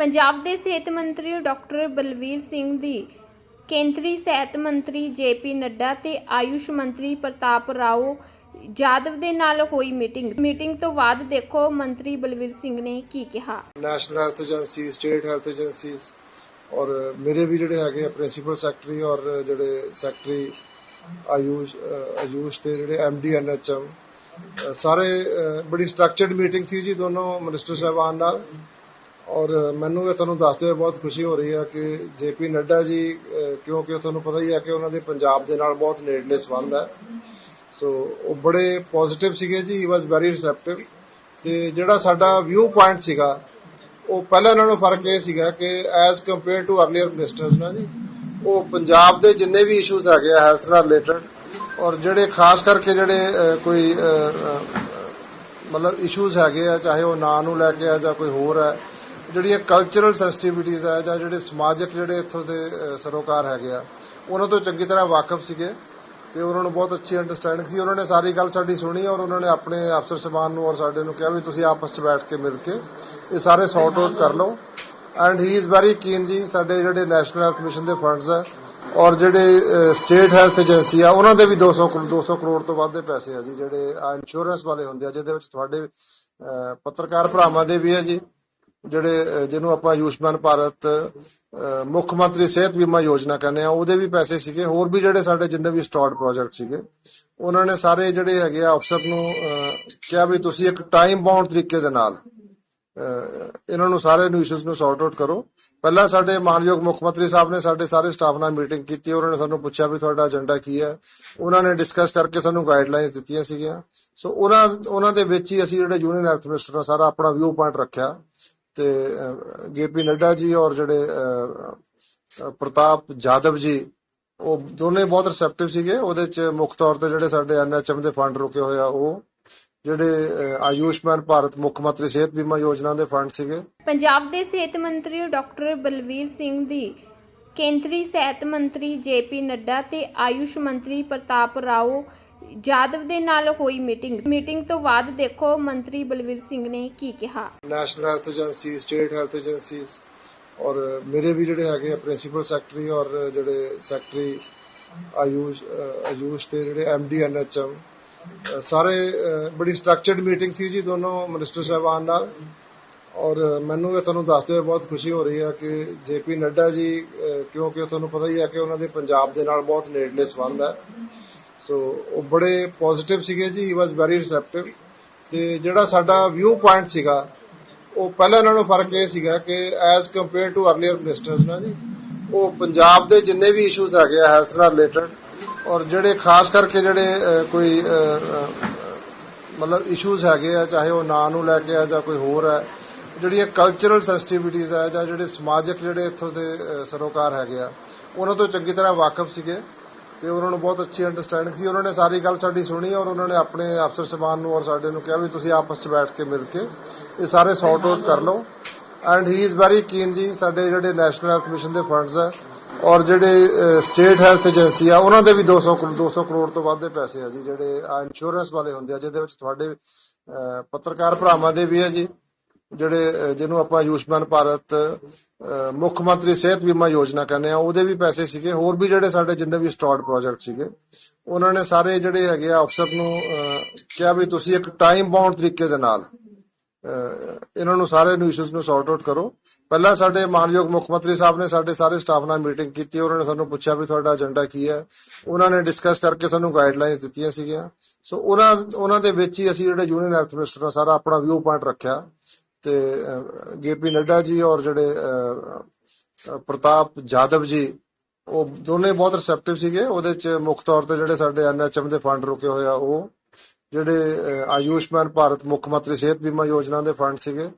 ਪੰਜਾਬ ਦੇ ਸਿਹਤ ਮੰਤਰੀ ਡਾਕਟਰ ਬਲਵੀਰ ਸਿੰਘ ਦੀ ਕੇਂਦਰੀ ਸਿਹਤ ਮੰਤਰੀ ਜੇਪੀ ਨੱਡਾ ਤੇ ਆਯੁਸ਼ ਮੰਤਰੀ ਪ੍ਰਤਾਪ ਰਾਓ ਜਾਦਵ ਦੇ ਨਾਲ ਹੋਈ ਮੀਟਿੰਗ। ਮੀਟਿੰਗ ਤੋਂ ਬਾਅਦ ਦੇਖੋ ਮੰਤਰੀ ਬਲਵੀਰ ਸਿੰਘ ਨੇ ਕੀ ਕਿਹਾ। National health agency state health agencies ਔਰ ਮੇਰੇ ਵੀ ਜਿਹੜੇ ਹੈਗੇ ਪ੍ਰਿੰਸੀਪਲ ਸੈਕਟਰੀ ਔਰ ਜਿਹੜੇ ਸੈਕਟਰੀ ਆਯੂਸ਼ ਆਯੂਸ਼ ਤੇ ਜਿਹੜੇ ਐਮਡੀ ਐਨਐਚਐਮ ਸਾਰੇ ਬੜੀ ਸਟਰਕਚਰਡ ਮੀਟਿੰਗ ਸੀ ਜੀ ਦੋਨੋਂ ਮਿਨਿਸਟਰ ਸਾਹਿਬਾਨ ਨਾਲ। ਔਰ ਮੈਨੂੰ ਇਹ ਤੁਹਾਨੂੰ ਦੱਸਦੇ ਹੋਏ ਬਹੁਤ ਖੁਸ਼ੀ ਹੋ ਰਹੀ ਹੈ ਕਿ ਜੇਪੀ ਨੱਡਾ ਜੀ ਅ, ਕਿਉਂਕਿ ਤੁਹਾਨੂੰ ਪਤਾ ਹੀ ਹੈ ਕਿ ਉਹਨਾਂ ਦੇ ਪੰਜਾਬ ਦੇ ਨਾਲ ਬਹੁਤ ਨੇੜਲੇ ਸਬੰਧ ਹੈ ਸੋ ਉਹ ਬੜੇ ਪੋਜ਼ਿਟਿਵ ਸੀਗੇ ਜੀ ਹੀ ਵਾਸ ਵੈਰੀ ਰਿਸੈਪਟਿਵ ਤੇ ਜਿਹੜਾ ਸਾਡਾ ਵਿਊ ਪੁਆਇੰਟ ਸੀਗਾ ਉਹ ਪਹਿਲਾਂ ਨਾਲੋਂ ਫ਼ਰਕ ਇਹ ਸੀਗਾ ਕਿ as compare to earlier ministers ਨਾ ਜੀ ਉਹ ਪੰਜਾਬ ਦੇ ਜਿੰਨੇ ਵੀ ਇਸ਼ੂਜ਼ ਹੈਗੇ ਆ ਹੈਲਥ ਨਾਲ ਰਿਲੇਟਡ ਔਰ ਜਿਹੜੇ ਖਾਸ ਕਰਕੇ ਜਿਹੜੇ ਕੋਈ ਮਤਲਬ ਇਸ਼ੂਜ਼ ਹੈਗੇ ਆ ਚਾਹੇ ਉਹ ਨਾਂ ਨੂੰ ਲੈ ਕੇ ਆ ਜਾਂ ਕੋਈ ਹੋਰ ਹੈ ਜਿਹੜੀਆਂ ਕਲਚਰਲ ਸੈਂਸਿਟੀਵਿਟੀਜ਼ ਹੈ ਜਾਂ ਜਿਹੜੇ ਸਮਾਜਿਕ ਜਿਹੜੇ ਇੱਥੋਂ ਦੇ ਸਰੋਕਾਰ ਹੈਗੇ ਆ, ਉਹਨਾਂ ਤੋਂ ਚੰਗੀ ਤਰ੍ਹਾਂ ਵਾਕਿਫ ਸੀਗੇ ਤੇ ਉਹਨਾਂ ਨੂੰ ਬਹੁਤ ਅੱਛੀ ਅੰਡਰਸਟੈਂਡਿੰਗ ਸੀ। ਉਹਨਾਂ ਨੇ ਸਾਰੀ ਗੱਲ ਸਾਡੀ ਸੁਣੀ ਔਰ ਉਹਨਾਂ ਨੇ ਆਪਣੇ ਅਫਸਰ ਸਮਾਨ ਨੂੰ ਔਰ ਸਾਡੇ ਨੂੰ ਕਿਹਾ ਵੀ ਤੁਸੀਂ ਆਪਸ ਵਿੱਚ ਬੈਠ ਕੇ ਮਿਲ ਕੇ ਇਹ ਸਾਰੇ ਸੌਰਟ ਆਊਟ ਕਰ ਲਓ। And he is very keen ਜੀ, ਸਾਡੇ ਜਿਹੜੇ ਨੈਸ਼ਨਲ ਹੈਲਥ ਮਿਸ਼ਨ ਦੇ ਫੰਡਸ ਆ ਔਰ ਜਿਹੜੇ ਸਟੇਟ ਹੈਲਥ ਏਜੰਸੀ ਆ, ਉਹਨਾਂ ਦੇ ਵੀ 200 ਕਰੋ- 200 ਕਰੋੜ ਤੋਂ ਵੱਧ ਦੇ ਪੈਸੇ ਆ ਜੀ, ਜਿਹੜੇ ਇੰਸ਼ੋਰੈਂਸ ਵਾਲੇ ਹੁੰਦੇ ਆ, ਜਿਹਦੇ ਵਿੱਚ ਤੁਹਾਡੇ ਪੱਤਰਕਾਰ ਭਰਾਵਾਂ ਦੇ ਵੀ ਆ ਜੀ। ਜਿਹੜੇ ਜਿਹਨੂੰ ਆਪਾਂ ਆਯੁਸ਼ਮਾਨ ਭਾਰਤ ਮੁੱਖ ਮੰਤਰੀ ਸਿਹਤ ਬੀਮਾ ਯੋਜਨਾ ਕਹਿੰਦੇ ਆ, ਉਹਦੇ ਵੀ ਪੈਸੇ ਸੀਗੇ। ਹੋਰ ਵੀ ਜਿਹੜੇ ਸਾਡੇ ਜਿੰਨੇ ਵੀ ਸਟਾਰਟ ਪ੍ਰੋਜੈਕਟ ਸੀਗੇ, ਉਹਨਾਂ ਨੇ ਸਾਰੇ ਜਿਹੜੇ ਹੈਗੇ ਆ ਅਫਸਰ ਨੂੰ ਕਿਹਾ ਵੀ ਤੁਸੀਂ ਇੱਕ ਟਾਈਮ ਬਾਉਂਡ ਤਰੀਕੇ ਦੇ ਨਾਲ ਇਹਨਾਂ ਨੂੰ ਸਾਰੇ ਨੂੰ ਇਸ਼ੂਜ਼ ਨੂੰ ਸੌਰਟ ਆਊਟ ਕਰੋ। ਪਹਿਲਾਂ ਸਾਡੇ ਮਾਨਯੋਗ ਮੁੱਖ ਮੰਤਰੀ ਸਾਹਿਬ ਨੇ ਸਾਡੇ ਸਾਰੇ ਸਟਾਫ ਨਾਲ ਮੀਟਿੰਗ ਕੀਤੀ, ਉਹਨਾਂ ਨੇ ਸਾਨੂੰ ਪੁੱਛਿਆ ਵੀ ਤੁਹਾਡਾ ਏਜੰਡਾ ਕੀ ਹੈ। ਉਹਨਾਂ ਨੇ ਡਿਸਕਸ ਕਰਕੇ ਸਾਨੂੰ ਗਾਈਡਲਾਈਨਸ ਦਿੱਤੀਆਂ ਸੀਗੀਆਂ। ਸੋ ਉਹਨਾਂ ਉਹਨਾਂ ਦੇ ਵਿੱਚ ਹੀ ਅਸੀਂ ਜਿਹੜੇ ਯੂਨੀਅਨ ਹੈਲਥ ਮਿਨਿਸਟਰ ਸਾਰਾ ਆਪਣਾ ਵਿਊ ਪੁਆਇੰਟ ਰੱਖਿਆ। ਤੇ ਜੇਪੀ ਨੱਡਾ ਜੀ ਔਰ ਜਿਹੜੇ ਪ੍ਰਤਾਪ ਜਾਦਵ ਜੀ ਉਹ ਦੋਨੇ ਬਹੁਤ ਰਿਸੈਪਟਿਵ ਸੀਗੇ। ਉਹਦੇ ਚ ਮੁੱਖ ਤੌਰ ਤੇ ਜਿਹੜੇ ਸਾਡੇ ਐਨਐਚਐਮ ਦੇ ਫੰਡ ਰੁਕੇ ਹੋਏ ਆ ਉਹ ਜਿਹੜੇ ਅਹ, ਆਯੁਸ਼ਮਾਨ ਭਾਰਤ ਮੁੱਖ ਮੰਤਰੀ ਸਿਹਤ ਬੀਮਾ ਯੋਜਨਾ ਦੇ ਫੰਡ ਸੀਗੇ। ਪੰਜਾਬ ਦੇ ਸਿਹਤ ਮੰਤਰੀ ਡਾਕਟਰ ਬਲਵੀਰ ਸਿੰਘ ਦੀ ਕੇਂਦਰੀ ਸਿਹਤ ਮੰਤਰੀ ਜੇਪੀ ਨੱਡਾ ਤੇ ਆਯੁਸ਼ ਮੰਤਰੀ ਪ੍ਰਤਾਪ ਰਾਓ ਜਾਦਵ ਦੇ ਨਾਲ ਹੋਈ ਮੀਟਿੰਗ। ਮੀਟਿੰਗ ਤੋਂ ਬਾਅਦ ਦੇਖੋ ਮੰਤਰੀ ਬਲਵੀਰ ਸਿੰਘ ਨੇ ਕੀ ਕਿਹਾ। National health agency state health agencies ਔਰ ਮੇਰੇ ਵੀ ਜਿਹੜੇ ਹੈਗੇ ਪ੍ਰਿੰਸੀਪਲ ਸੈਕਟਰੀ ਔਰ ਜਿਹੜੇ ਸੈਕਟਰੀ ਆਯੂਸ਼ ਆਯੂਸ਼ ਤੇ ਜਿਹੜੇ ਐਮਡੀ ਐਨਐਚਐਮ ਸਾਰੇ ਬੜੀ ਸਟਰਕਚਰਡ ਮੀਟਿੰਗ ਸੀ ਜੀ ਦੋਨੋਂ ਮਿਨਿਸਟਰ ਸਾਹਿਬਾਨ ਨਾਲ। ਔਰ ਮੈਨੂੰ ਇਹ ਤੁਹਾਨੂੰ ਦੱਸਦੇ ਹੋਏ ਬਹੁਤ ਖੁਸ਼ੀ ਹੋ ਰਹੀ ਹੈ ਕਿ ਜੇਪੀ ਨੱਡਾ ਜੀ ਕਿਉਂਕਿ ਤੁਹਾਨੂੰ ਪਤਾ ਹੀ ਹੈ ਕਿ ਉਹਨਾਂ ਦੇ ਪੰਜਾਬ ਦੇ ਨਾਲ ਬਹੁਤ ਨੇੜਲੇ ਸਬੰਧ ਹੈ ਸੋ ਉਹ ਬੜੇ ਪੋਜ਼ਿਟਿਵ ਸੀਗੇ ਜੀ ਹੀ ਵਾਸ ਵੈਰੀ ਰਿਸੈਪਟਿਵ ਤੇ ਜਿਹੜਾ ਸਾਡਾ ਵਿਊ ਪੁਆਇੰਟ ਸੀਗਾ, ਉਹ ਪਹਿਲਾਂ ਨਾਲੋਂ ਫ਼ਰਕ ਇਹ ਸੀਗਾ ਕਿ as compare to earlier ministers ਨਾ ਜੀ, ਉਹ ਪੰਜਾਬ ਦੇ ਜਿੰਨੇ ਵੀ ਇਸ਼ੂਜ਼ ਹੈਗੇ ਆ ਹੈਲਥ ਨਾਲ ਰਿਲੇਟਡ ਔਰ ਜਿਹੜੇ ਖਾਸ ਕਰਕੇ ਜਿਹੜੇ ਕੋਈ ਮਤਲਬ ਇਸ਼ੂਜ਼ ਹੈਗੇ ਆ, ਚਾਹੇ ਉਹ ਨਾਂ ਨੂੰ ਲੈ ਕੇ ਆ ਜਾਂ ਕੋਈ ਹੋਰ ਹੈ ਜਿਹੜੀਆਂ ਕਲਚਰਲ ਸੈਂਸਿਟੀਵਿਟੀਜ਼ ਆ ਜਾਂ ਜਿਹੜੇ ਸਮਾਜਿਕ ਜਿਹੜੇ ਇੱਥੋਂ ਦੇ ਸਰੋਕਾਰ ਹੈਗੇ ਆ, ਉਹਨਾਂ ਤੋਂ ਚੰਗੀ ਤਰ੍ਹਾਂ ਵਾਕਿਫ ਸੀਗੇ। ਤੇ ਉਹਨਾਂ ਨੂੰ ਬਹੁਤ ਅੱਛੀ ਅੰਡਰਸਟੈਂਡਿੰਗ ਸੀ। ਉਹਨਾਂ ਨੇ ਸਾਰੀ ਗੱਲ ਸਾਡੀ ਸੁਣੀ ਔਰ ਉਹਨਾਂ ਨੇ ਆਪਣੇ ਅਫਸਰ ਸਮਾਨ ਨੂੰ ਔਰ ਸਾਡੇ ਨੂੰ ਕਿਹਾ ਵੀ ਤੁਸੀਂ ਆਪਸ ਵਿੱਚ ਬੈਠ ਕੇ ਮਿਲ ਕੇ ਇਹ ਸਾਰੇ ਸੌਰਟ ਆਊਟ ਕਰ ਲਓ। And he is very keen ਜੀ, ਸਾਡੇ ਜਿਹੜੇ ਨੈਸ਼ਨਲ ਹੈਲਥ ਮਿਸ਼ਨ ਦੇ ਫੰਡਸ ਆ ਔਰ ਜਿਹੜੇ ਸਟੇਟ ਹੈਲਥ ਏਜੰਸੀ ਆ, ਉਹਨਾਂ ਦੇ ਵੀ 200 ਕਰੋ- 200 ਕਰੋੜ ਤੋਂ ਵੱਧ ਦੇ ਪੈਸੇ ਆ ਜੀ, ਜਿਹੜੇ ਇੰਸ਼ੋਰੈਂਸ ਵਾਲੇ ਹੁੰਦੇ ਆ, ਜਿਹਦੇ ਵਿੱਚ ਤੁਹਾਡੇ ਪੱਤਰਕਾਰ ਭਰਾਵਾਂ ਦੇ ਵੀ ਆ ਜੀ। ਜਿਹੜੇ ਜਿਹਨੂੰ ਆਪਾਂ ਆਯੁਸ਼ਮਾਨ ਭਾਰਤ ਮੁੱਖ ਮੰਤਰੀ ਸਿਹਤ ਬੀਮਾ ਯੋਜਨਾ ਕਹਿੰਦੇ ਆ, ਉਹਦੇ ਵੀ ਪੈਸੇ ਸੀਗੇ। ਹੋਰ ਵੀ ਜਿਹੜੇ ਸਾਡੇ ਜਿੰਨੇ ਵੀ ਸਟਾਰਟ ਪ੍ਰੋਜੈਕਟ ਸੀਗੇ, ਉਹਨਾਂ ਨੇ ਸਾਰੇ ਜਿਹੜੇ ਹੈਗੇ ਆ ਅਫਸਰ ਨੂੰ ਕਿਹਾ ਵੀ ਤੁਸੀਂ ਇੱਕ ਟਾਈਮ ਬਾਉਂਡ ਤਰੀਕੇ ਦੇ ਨਾਲ ਇਹਨਾਂ ਨੂੰ ਸਾਰੇ ਨੂੰ ਇਸ਼ੂਜ਼ ਨੂੰ ਸੌਰਟ ਆਊਟ ਕਰੋ। ਪਹਿਲਾਂ ਸਾਡੇ ਮਾਨਯੋਗ ਮੁੱਖ ਮੰਤਰੀ ਸਾਹਿਬ ਨੇ ਸਾਡੇ ਸਾਰੇ ਸਟਾਫ ਨਾਲ ਮੀਟਿੰਗ ਕੀਤੀ, ਉਹਨਾਂ ਨੇ ਸਾਨੂੰ ਪੁੱਛਿਆ ਵੀ ਤੁਹਾਡਾ ਏਜੰਡਾ ਕੀ ਹੈ। ਉਹਨਾਂ ਨੇ ਡਿਸਕਸ ਕਰਕੇ ਸਾਨੂੰ ਗਾਈਡਲਾਈਨਸ ਦਿੱਤੀਆਂ ਸੀਗੀਆਂ। ਸੋ ਉਹਨਾਂ ਉਹਨਾਂ ਦੇ ਵਿੱਚ ਹੀ ਅਸੀਂ ਜਿਹੜੇ ਯੂਨੀਅਨ ਹੈਲਥ ਮਿਨਿਸਟਰ ਦਾ ਸਾਰਾ ਆਪਣਾ ਵਿਊ ਪੁਆਇੰਟ ਰੱਖਿਆ। ਤੇ ਜੇਪੀ ਨੱਡਾ ਜੀ ਔਰ ਜਿਹੜੇ ਪ੍ਰਤਾਪ ਜਾਦਵ ਜੀ ਉਹ ਦੋਨੇ ਬਹੁਤ ਰਿਸੈਪਟਿਵ ਸੀਗੇ। ਉਹਦੇ ਚ ਮੁੱਖ ਤੌਰ ਤੇ ਜਿਹੜੇ ਸਾਡੇ ਐਨਐਚਐਮ ਦੇ ਫੰਡ ਰੁਕੇ ਹੋਏ ਆ ਉਹ ਜਿਹੜੇ ਅਹ, ਆਯੁਸ਼ਮਾਨ ਭਾਰਤ ਮੁੱਖ ਮੰਤਰੀ ਸਿਹਤ ਬੀਮਾ ਯੋਜਨਾ ਦੇ ਫੰਡ ਸੀਗੇ।